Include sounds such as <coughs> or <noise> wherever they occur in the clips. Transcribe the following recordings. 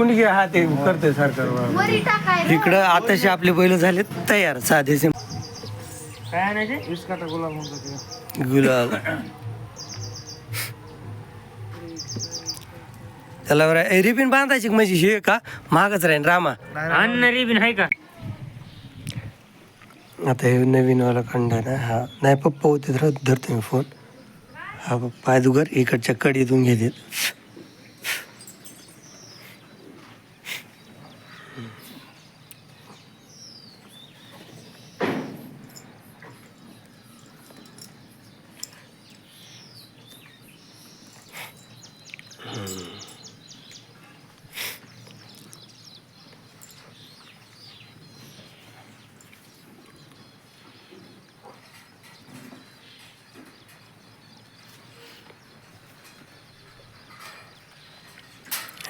कुणी घे हा ते करतोय सरकार वरी? इकडं आताशी आपले बैल झाले तयार साधे सिम काय आणायचे? वीस काटा गुलाब म्हणतो गुलाल त्याला बरं ए, रिबीन बांधायची का म्हणजे हे का? महागच राहील रामा. आणणारी बिन आहे का? आता हे नवीन वाला खंड आहे ना हा. नाही पप्पा होते तर धरतो मी फोन. हा पप्पा दुगर इकडच्या कडीतून घेतात.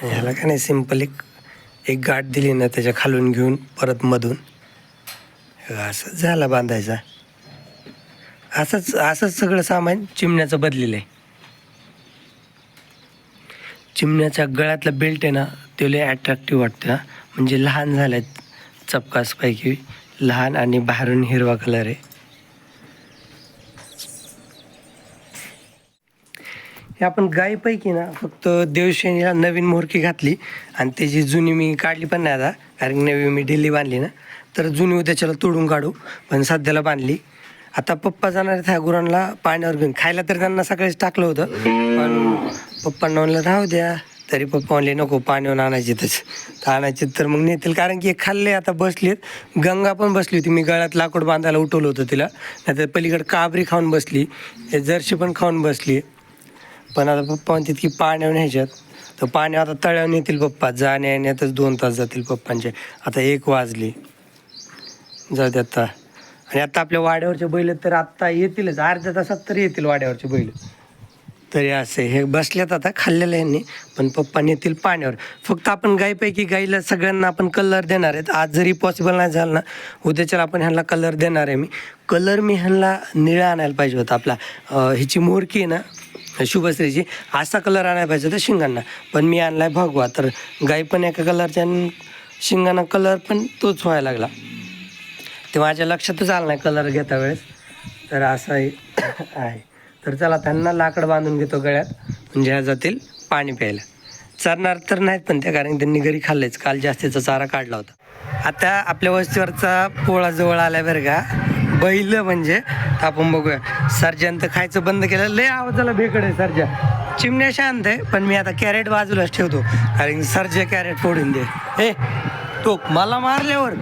ह्याला काय नाही सिंपल एक एक गाठ दिली ना त्याच्या खालून घेऊन परत मधून. असं झाला बांधायचा. असंच असंच सगळं सामान चिमण्याचं बदलेलं आहे चिमण्याच्या गळ्यातला बेल्ट आहे ना ते लय अट्रॅक्टिव्ह वाटतं म्हणजे लहान झाल्यात चपकासपैकी लहान आणि बाहेरून हिरवा कलर आहे. हे आपण गायीपैकी ना फक्त देवशैनीला नवीन मोरकी घातली आणि त्याची जुनी मी काढली पण नाही आता कारण नवी मी ढिल्ली बांधली ना. तर जुनी उद्याच्याला तोडून काढू पण सध्याला बांधली. आता पप्पा जाणार आहेत ह्या गुरांना पाण्यावर घेऊन. खायला तर त्यांना सकाळीच टाकलं होतं पण पप्पांना म्हणलं राहू द्या. तरी पप्पा म्हणले नको पाण्यावर आणायचे तसे तर आणायचे तर मग नेतील कारण की खाल्ले आता बसलेत. गंगा पण बसली होती मी गळ्यात लाकूड बांधायला उठवलं होतं तिला. नाहीतर पलीकडे काबरी खाऊन बसली जर्शी पण खाऊन बसली. पण आता पप्पा म्हणतात की पाण्यावर न्यायच्यात तर पाणी आता तळ्यावर नेतील पप्पा. जाण्या येण्यातच दोन तास जातील पप्पांचे. आता एक वाजली. जाऊ दे आता. आणि आता आपल्या वाड्यावरचे बैल तर आत्ता येतीलच. अर्ध्या तासात तरी येतील वाड्यावरचे बैल. तरी असे हे बसल्यात आता खाल्लेलं यांनी. पण पप्पा नेतील पाण्यावर. फक्त आपण गायपैकी गाईला सगळ्यांना आपण कलर देणार आहेत. आज जरी पॉसिबल नाही झालं ना उद्याच्याला आपण ह्यांना कलर देणार आहे मी. कलर मी ह्यांना निळा आणायला पाहिजे होता आपला. हिची मोरकी आहे ना शुभश्रीची असा कलर आणायला पाहिजे होता शिंगांना. पण मी आणला आहे भगवा तर गाई पण एका कलरच्या आणि शिंगांना कलर पण तोच व्हायला लागला. ते माझ्या लक्षातच आलं नाही कलर घेता वेळेस. तर असं <coughs> आहे. तर चला त्यांना लाकड बांधून घेतो गळ्यात म्हणजे ह्या जातील पाणी प्यायला. चरणार तर नाहीत पण त्या कारण त्यांनी घरी खाल्लेच. काल जास्तीचा चारा काढला होता. आता आपल्या वस्तीवरचा पोळा जवळ आलाय बरं का. बैल म्हणजे आपण बघूया. सर्जन तर खायचं बंद केलं. लय आवाजाला भेकड आहे सर्जा. चिमण्या शांत आहे पण मी आता कॅरेट बाजूलाच ठेवतो. कारण की सर्जा कॅरेट फोडून दे. हे तो मला मारल्यावर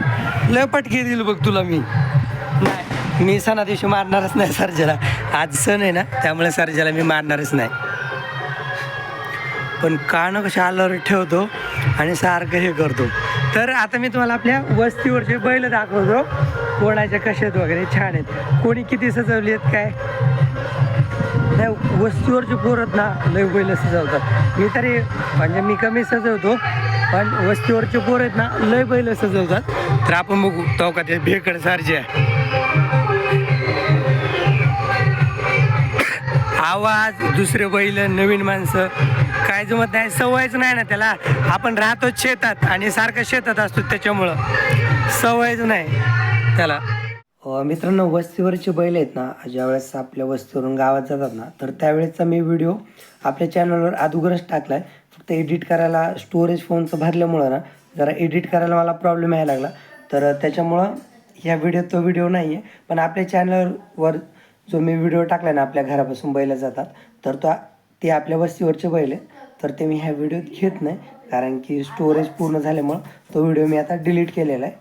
लय पटके दिल बघ तुला मी. नाही मी सणा दिवशी मारणारच नाही सर्जाला. आज सण आहे ना त्यामुळे सर्जाला मी मारणारच नाही. पण कानं कशा आल्यावर ठेवतो आणि सारखं हे करतो. तर आता मी तुम्हाला आपल्या वस्तीवरचे बैल दाखवतो. कोणाच्या कशात वगैरे छान आहेत. कोणी किती सजवली आहेत काय? नाही वस्तीवरचे पोरत ना लय बैल सजवतात. मी तरी म्हणजे मी कमी सजवतो पण वस्तीवरचे पोर आहेत ना लय बैल सजवतात. तर आपण बघू तो का ते भेकड सारखे आहे. आवाज दुसरे बैल नवीन माणसं. काय जमत नाही सवयच नाही ना त्याला. आपण राहतो शेतात आणि सारखं शेतात असतो त्याच्यामुळं. सवयच नाही त्याला. मित्रांनो वस्तीवरचे बैल आहेत ना ज्यावेळेस आपल्या वस्तीवरून गावात जातात ना तर त्यावेळेसचा मी व्हिडिओ आपल्या चॅनलवर अगोदरच टाकला आहे फक्त एडिट करायला स्टोरेज फोनचं भरल्यामुळं ना जरा एडिट करायला मला प्रॉब्लेम यायला लागला. तर त्याच्यामुळं ह्या व्हिडिओ तो व्हिडिओ नाही आहे पण आपल्या चॅनलवर जो मी व्हिडिओ टाकला ना आपल्या घरापासून बैल जातात तर तो ते आपल्या वस्तीवरचे बैल आहे तर ते मी ह्या व्हिडिओत घेत नाही कारण की स्टोरेज पूर्ण झाल्यामुळं तो व्हिडिओ मी आता डिलीट केलेला आहे.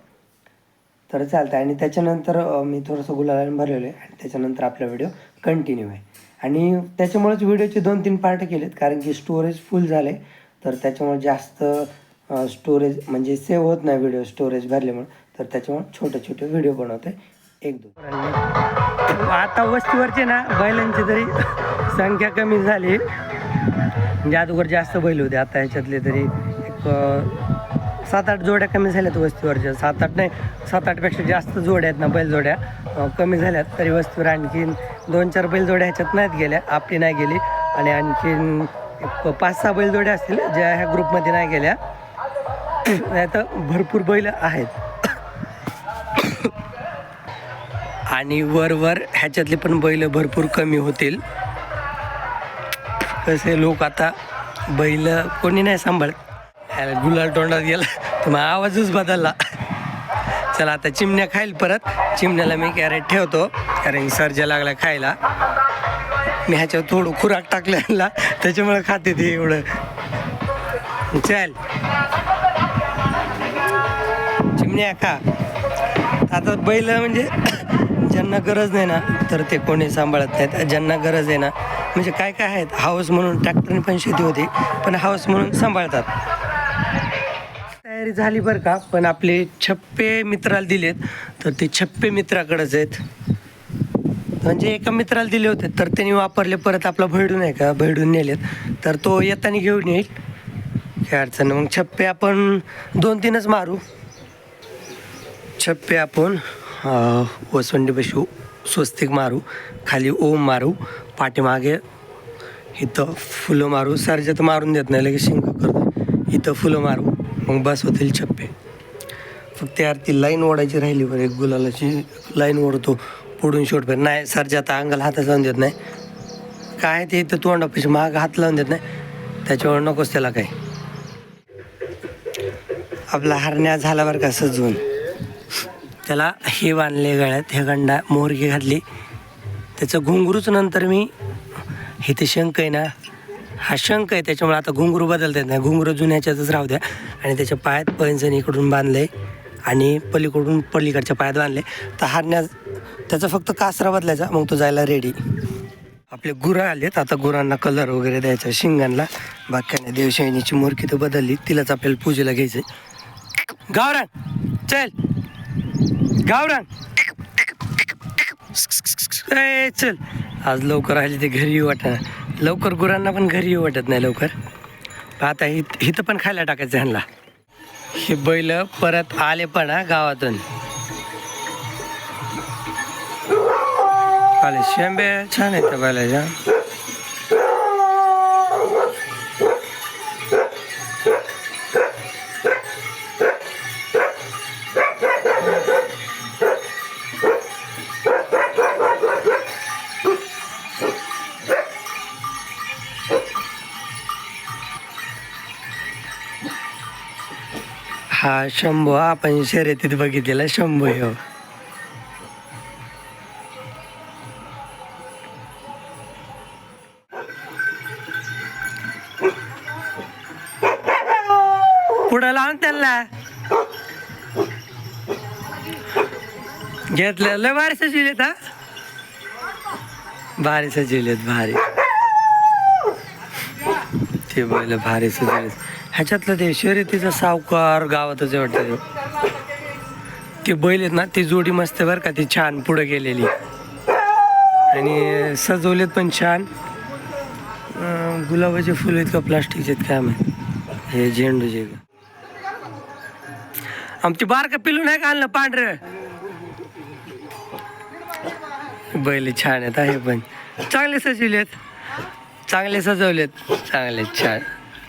तर चालतं आणि त्याच्यानंतर मी थोडंसं गुलाबाने भरलेलं आहे आणि त्याच्यानंतर आपला व्हिडिओ कंटिन्यू आहे. आणि त्याच्यामुळेच व्हिडिओचे दोन तीन पार्ट केलेत कारण की स्टोरेज फुल झाले तर त्याच्यामुळे जास्त स्टोरेज म्हणजे सेव्ह होत नाही व्हिडिओ स्टोरेज भरल्यामुळे. तर त्याच्यामुळे छोटे छोटे व्हिडिओ बनवते एक दोन. आता वस्तीवरचे ना बैलांची तरी संख्या कमी झाली. म्हणजे अगोदर जास्त बैल होते आता ह्याच्यातले तरी एक सात आठ जोड्या कमी झाल्यात वस्तीवरच्या. सात आठ नाही सात आठपेक्षा जास्त जोड्या आहेत ना बैलजोड्या कमी झाल्यात. तरी वस्तीवर आणखीन दोन चार बैलजोड्या ह्याच्यात नाहीत गेल्या आपली नाही गेली. आणि आणखीन पाच सहा बैलजोड्या असतील ज्या ह्या ग्रुपमध्ये नाही गेल्या. नाही तर भरपूर बैल आहेत. आणि वरवर ह्याच्यातले पण बैल भरपूर कमी होतील. कसे लोक आता बैल कोणी नाही सांभाळत. ह्याला गुलाल तोंडात गेला तर मग आवाजच बदलला. चला आता चिमण्या खाईल परत. चिमण्याला मी कॅरेट ठेवतो कारण सर्जा लागला खायला. मी ह्याच्यावर थोडं खुराक टाकल्याला त्याच्यामुळे खाते ते एवढं. चल. चिमण्या खा. आता बैल म्हणजे ज्यांना गरज नाही ना तर ते कोणी सांभाळत नाहीत. ज्यांना गरज आहे ना म्हणजे काय काय आहेत? हाऊस म्हणून ट्रॅक्टरने पण शेती होते पण हाऊस म्हणून सांभाळतात. तयारी झाली बरं का पण आपले छप्पे मित्राला दिलेत तर ते छप्पे मित्राकडेच आहेत. म्हणजे एका मित्राला दिले होते तर त्यांनी वापरले परत आपला भैडून आहे का भैडून नेलेत. तर तो येताना घेऊन येईल. काय अडचण मग छप्पे आपण दोन तीनच मारू. छप्पे आपण अं, वसवंडी स्वस्तिक मारू खाली ओम मारू पाठीमागे इथं फुलं मारू सरजा तर मारून देत नाही लगेच शिंक करतो इथं फुलं मारू मग बस होतील छप्पे फक्त यार ती लाईन ओढायची राहिली बरं एक गुलालाची लाईन ओढतो पुढून शेवटपर्यंत नाही सरजा आता अंगाला हातच लावून देत नाही काय ते इथं तोंडापेक्षा माग हात लावून देत नाही त्याच्यावर नकोच त्याला काय आपला हरण्या झाला बरं का सजवून त्याला हे बांधले गळ्यात हे गंडा मोहरगी घातली. त्याचं घुंगरूच नंतर मी हे ते शंख आहे ना हा शंख आहे त्याच्यामुळे आता घुंगरू बदलता येत नाही. घुंगरू जुन्याच्यातच राहू द्या. आणि त्याच्या पायात पैंजण इकडून बांधले आणि पलीकडून पलीकडच्या पायात बांधले. तर हारण्या त्याचा फक्त कासरा बदलायचा मग तो जायला रेडी आपले गुरं आलेत. आता गुरांना कलर वगैरे द्यायचा शिंगांना. बाक्याने देवशैनीची मूर्ती तर बदलली. तिलाच आपल्याला पूजेला घ्यायचं गावरान चल. गावरान. ए, चल. आज लवकर आले ते घरी येऊ वाटत लवकर गुरांना पण घरी येऊ वाटत नाही लवकर. आता हित इथं पण खायला टाकायचं ह्यांना. हे बैल परत आले पण हा गावातून. आले. शेंबे छान आहेत त्या बैलाच्या. हा शंभू आपण शर्यतीत बघितलेला शंभू हो. पुढं लावून त्यांना. घेतलं लय भारी सजविलेत हा. भारी सजविलेत भारी. ते बैल भारी सजविलेत ह्याच्यातलं ते शर्यतीचा सावकार गावातच आहे वाटतं ते. ते बैल आहेत ना ती जोडी मस्त आहे बरं का ती छान पुढं गेलेली. आणि सजवलेत पण छान. गुलाबाचे फुलं आहेत का प्लास्टिकचे आहेत काय माहिती. हे झेंडूचे. आमची बारका पिलू नाही का आणलं पांढरं? बैल छान आहेत आहे पण. चांगले सजवलेत. चांगले सजवलेत. चांगले छान.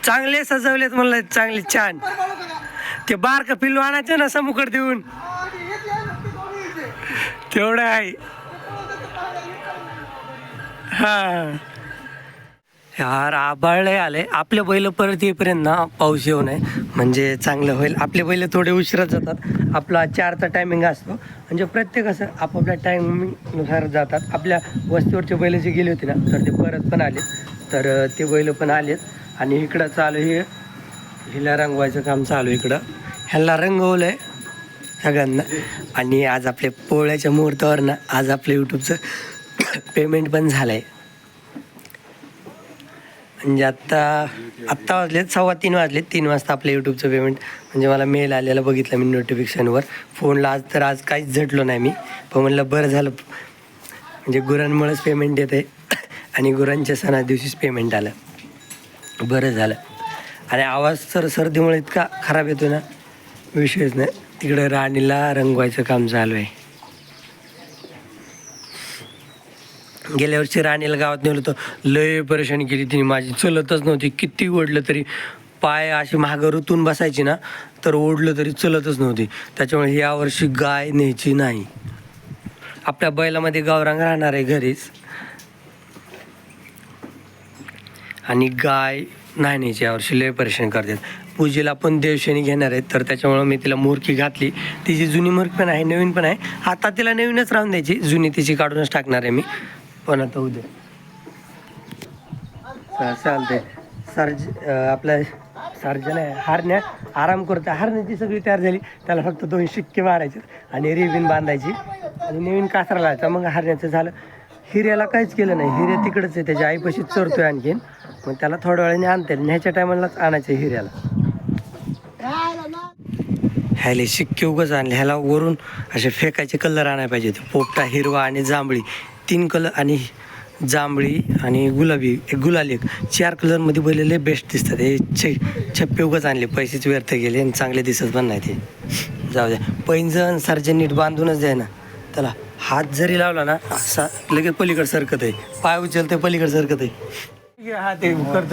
चांगले सजवलेत म्हणलं चांगले छान. ते बारका पिल्लू आणायचं ना समुकड देऊन. तेवढं आहे. हा. यार आबाळ आले आपले बैल परत येईपर्यंत ना पाऊस येऊ नये. म्हणजे चांगलं होईल. आपले बैल थोडे उशिरात जातात. आपला चारचा टायमिंग असतो. म्हणजे प्रत्येक असं आपापल्या टायमिंगनुसार जातात. आपल्या वस्तीवरचे बैल जे गेले होते ना तर ते परत पण आले तर ते बैल पण आलेत. आणि इकडं चालू हे हिला रंगवायचं काम चालू आहे इकडं. ह्याला रंगवलं आहे सगळ्यांना. आणि आज आपल्या पोळ्याच्या मुहूर्तावर ना आज आपलं यूट्यूबचं पेमेंट पण झालं आहे म्हणजे आत्ता आत्ता वाजलेत सव्वा तीन वाजले तीन वाजता आपलं यूट्यूबचं पेमेंट म्हणजे मला मेल आलेला बघितलं मी नोटिफिकेशनवर फोनला आज तर आज काहीच झटलो नाही मी. पण म्हणलं बरं झालं. म्हणजे गुरांमुळेच पेमेंट येते आहे आणि गुरांच्या सणा दिवशीच पेमेंट आलं. बरं झालं. आणि आवाज तर सर्दीमुळे इतका खराब येतो ना. विषयच नाही. तिकडं राणीला रंगवायचं काम चालू आहे. गेल्या वर्षी राणीला गावात नेलं होतं. लय परेशानी केली तिने माझी. चलतच नव्हती. किती ओढलं तरी पाय अशी महागं रुतून बसायची ना तर ओढलं तरी चलतच नव्हती. त्याच्यामुळे यावर्षी गाय न्यायची नाही. आपल्या बैलामध्ये गावरांग राहणार आहे घरीच. आणि गाय नाही न्यायची यावर्षी लय परेशान करतात. पूजेला पण देवशेणी घेणार आहेत तर त्याच्यामुळं मी तिला मूर्खी घातली. तिची जुनी मूर्ख पण आहे नवीन पण आहे. आता तिला नवीनच राहून द्यायची. जुनी तिची काढूनच टाकणार आहे मी. पण आता उद्या. चालते सर्ज अं, आपलं सर्जन आहे हारण्या आराम करतो हारण्याची सगळी तयार झाली. त्याला फक्त दोन शिक्के मारायचे आणि रिबिन बांधायची. आणि नवीन कासरा लावायचा. मग हारण्याचं झालं. हिऱ्याला काहीच केलं नाही. हिऱ्या तिकडंच आहे. त्याच्या आईपाशी चरतोय आणखीन. मग त्याला थोड्या वेळाने आणते. ह्याच्या टायमालाच आणायचं हिऱ्याला. ह्याले शिक्के उगाच आणले. ह्याला वरून असे फेकायचे कलर आणायला पाहिजे. होते पोपटा हिरवा आणि जांभळी. तीन कलर आणि जांभळी आणि गुलाबी. एक गुलाल एक. चार कलरमध्ये बैलेले बेस्ट दिसतात. हे छे छप्पे उगच आणले. पैसेच व्यर्थ गेले आणि चांगले दिसत पण नाही ते. जाऊ द्या. पैंजण सारखे नीट बांधूनच द्या ना त्याला हात जरी लावला ना असा लगेच पलीकडे सरकत आहे. पाय उचलते पलीकडे सरकत आहे. हा ते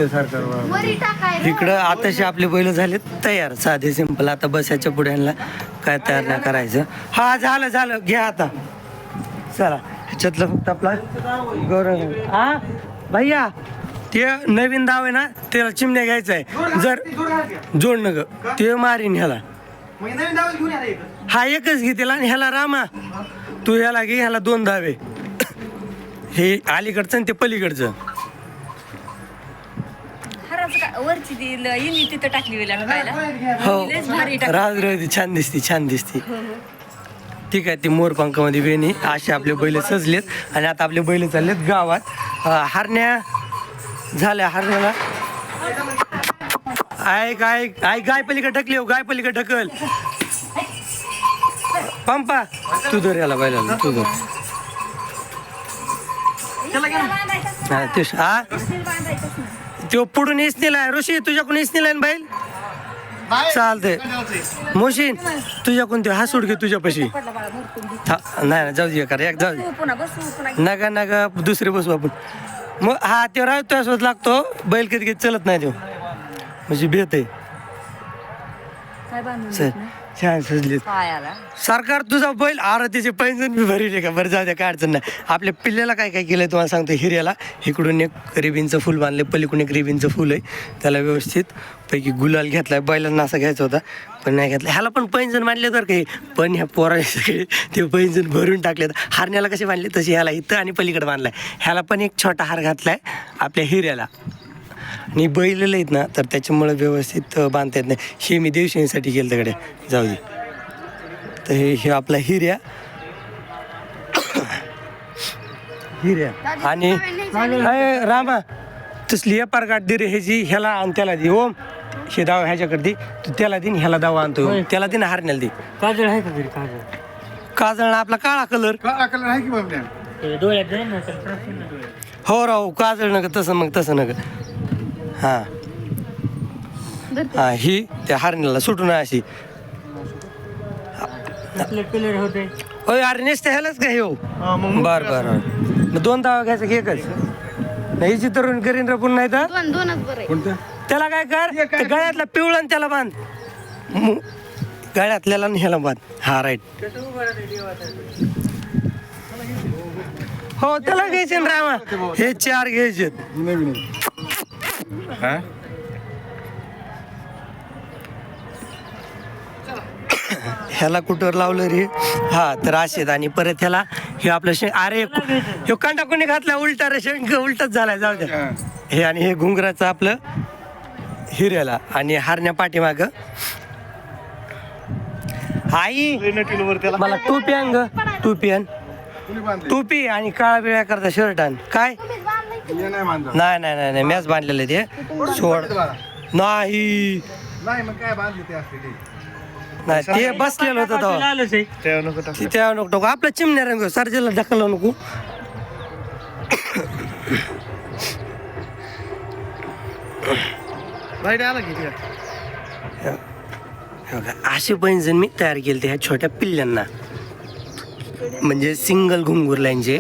सरकार. इकडं आताशी आपले बैल झाले तयार साधे सिंपल आता बसायच्या पुढे ह्यांना काय तयार नाही करायचं. हा झालं झालं. घ्या आता. चला ह्याच्यातलं फक्त आपला गौरव. हा? भैया ते नवीन दाव आहे ना त्याला चिमण्या घ्यायचं आहे जर जोड न ग. ते मारीन ह्याला. हा एकच घे त्याला आणि ह्याला रामा. तू ह्याला घे ह्याला दोन धावे हे अलीकडचं आणि ते पलीकडचं. वरची ती तिथं टाकली हो. राज छान दिसते छान दिसते. ठीक आहे ती मोरपंखामध्ये वेणी असे आपले बैल सजलेत. आणि आता आपले बैल चाललेत गावात. हरण्या झाल्या हरण्याला. ऐक ऐक ऐक गाय पलीकडे ढकली हो गाय पलीकडे ढकल. पंपा तू धर याला बैलाला तू धर. हा, तेच हा? तो पुढून इसनीला आहे ऋषी तुझ्याकडून इसनीला आहे ना बैल चालते मोशीन तुझ्याकडून ते हा घे तुझ्यापाशी. नाही नाही जाऊ दे कर एक जाऊ दे. नका नका दुसरे बसू आपण. मग हा ते राहतो असं लागतो. बैल कधी कधी चलत नाही तो म्हणजे भेट आहे. काय छान सजले पायाला सरकार तुझा बैल आरतीचे पैंजण बी भरले का? बरं जाऊ द्या काय अडचण नाही. आपल्या पिल्ल्याला काय काय केलंय तुम्हाला सांगतो हिऱ्याला. इकडून एक रिबिनचं फुल बांधले पलीकडून एक रिबिनचं फुल आहे. त्याला व्यवस्थित पैकी गुलाल घेतलाय बैलांना असा घ्यायचा होता पण नाही घेतला. ह्याला पण पैंजण मांडले तर काही. पण ह्या पोरा सगळे ते पैंजण भरून टाकलेत. हारण्याला कसे बांधले? तसे ह्याला इथं आणि पलीकडे बांधलाय. ह्याला पण एक छोटा हार घातलाय आपल्या हिऱ्याला. आणि बैल आहेत ना तर त्याच्यामुळे व्यवस्थित बांधता येत नाही. हे मी देवशेनीसाठी केलं तिकडे. जाऊ दे. तर हे हे आपला हिऱ्या. <coughs> हिऱ्या. आणि रामा तसली एपार गाठ दे रे ह्याची ह्याला आणि त्याला दे ओम. हे दाव ह्याच्याकडे दे तू त्याला दे आणि ह्याला दावा आणतो. त्याला दे ना हारण्याला दे. काजळ आहे का घरी काजळ? काजळ आपला काळा कलर काळा कलर आहे की बाबड्या हो राव काजळ नका तसं मग तसं नका. हां. हां ही त्या हारण्याला सुटून अशी. होते. होय अरे नेसते ह्यालाच का हे? हो बर बर. मग दोन दावा घ्यायचं की एकच? नाही हिची तरुण करीन रे पुन्हा नाही तर दोन दोनच बरं आहे. कोणतं? त्याला काय कर त्या गळ्यातला पिवळा आणि त्याला बांध. मु- गळ्यातल्याला आणि ह्याला बांध. हा राईट हो त्याला घ्यायचे ना रामा. हे चार घ्यायचे नवीन आहे. हा? ह्याला कुठवर लावलं रे? हा तर असेच आणि परत ह्याला हे आपलं शे अरे हे कांटा कोणी घातला? उलटा रे शंख उलटाच झालाय जाऊ द्या. हा. आणि हे घुंगराचं आपलं हिऱ्याला आणि हारण्या पाठीमाग. आई! मला टोपी आण ग टोपी आण. टोपी आणि काळा बिळ्या करता शर्ट आण. काय? नाही नाही नाही नाही मॅच बांधलेलं आहे ते. सोड. नाही. नाही मग काय बांधले ते असते नाही ते बसलेलं होतं ते. त्या नको नको आपल्या चिमण्या रंग सरजेला ढकललं नको? हे असे पैंजण मी तयार केले ते ह्या छोट्या पिल्ल्यांना. म्हणजे सिंगल घुंगूर लाईनचे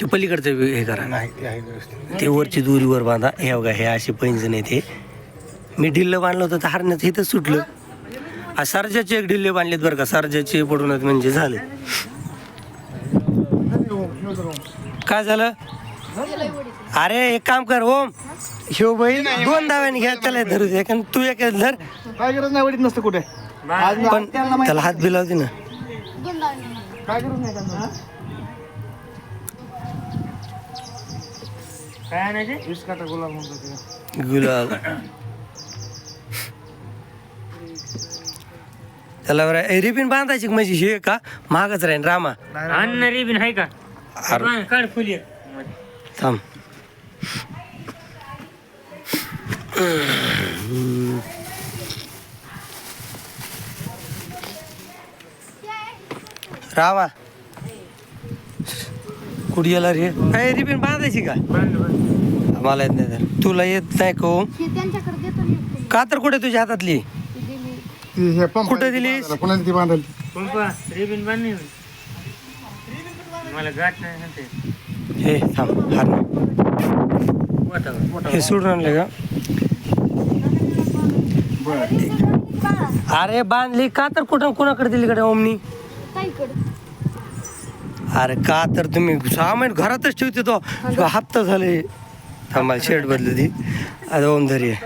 ते पलीकडचं हे करा. नाही ते आहे व्यवस्थित. ते वरची दुरीवर बांधा. हे बघा हे असे पैंजण आहे ते मी ढिल्लं बांधलं होतं तर हरण्याचं इथंच सुटलं. आ, सर्जाचे एक ढिल्ले बांधलेत बरं का. सर्जाचे पडून आहेत म्हणजे झाले. काय झालं? अरे एक काम कर ओम. शिव बैल दोन धाव्याने घ्या त्याला धरू दे. कारण तू एक धर. काय गरज नाही वडीत नसतं कुठे. आज पण त्याला हात बिलावते ना. काय गरज नाही त्यांना काय आणायचे? वीस काटा गुलाब म्हणतो ते गुलाब. त्याला बरं ए, रिबीन बांधायची का म्हणजे हे का? महागच राहील रामा. अन्न रिबीन आहे का? अरे. बांध, काढ फुली थांब. रामा. गेला रे? काय रिबीन बांधायची का? बांध बांध. मला येत नाही तर. तुला येत नाही का हो? त्यांच्याकडे देतो मी फुलं. का तर कुठे तुझ्या हातातली? ती दिली. ती हे पंप कुठं दिलीस? कुणाला ती बांधायला? पंपा रिबीन बांध नाही मला गाठ नाही सांगते हे थांब हार. वाटावं हे सोडून आणले का? अरे बांधली. का तर कुठं कुणाकडे दिली कडे ओमनी? ताईकडे. अरे का तर तुम्ही सहा महिने घरातच ठेवते तो. हप्ता झाले. थांबा शेड बदलली ती आता ओम धरी आहे.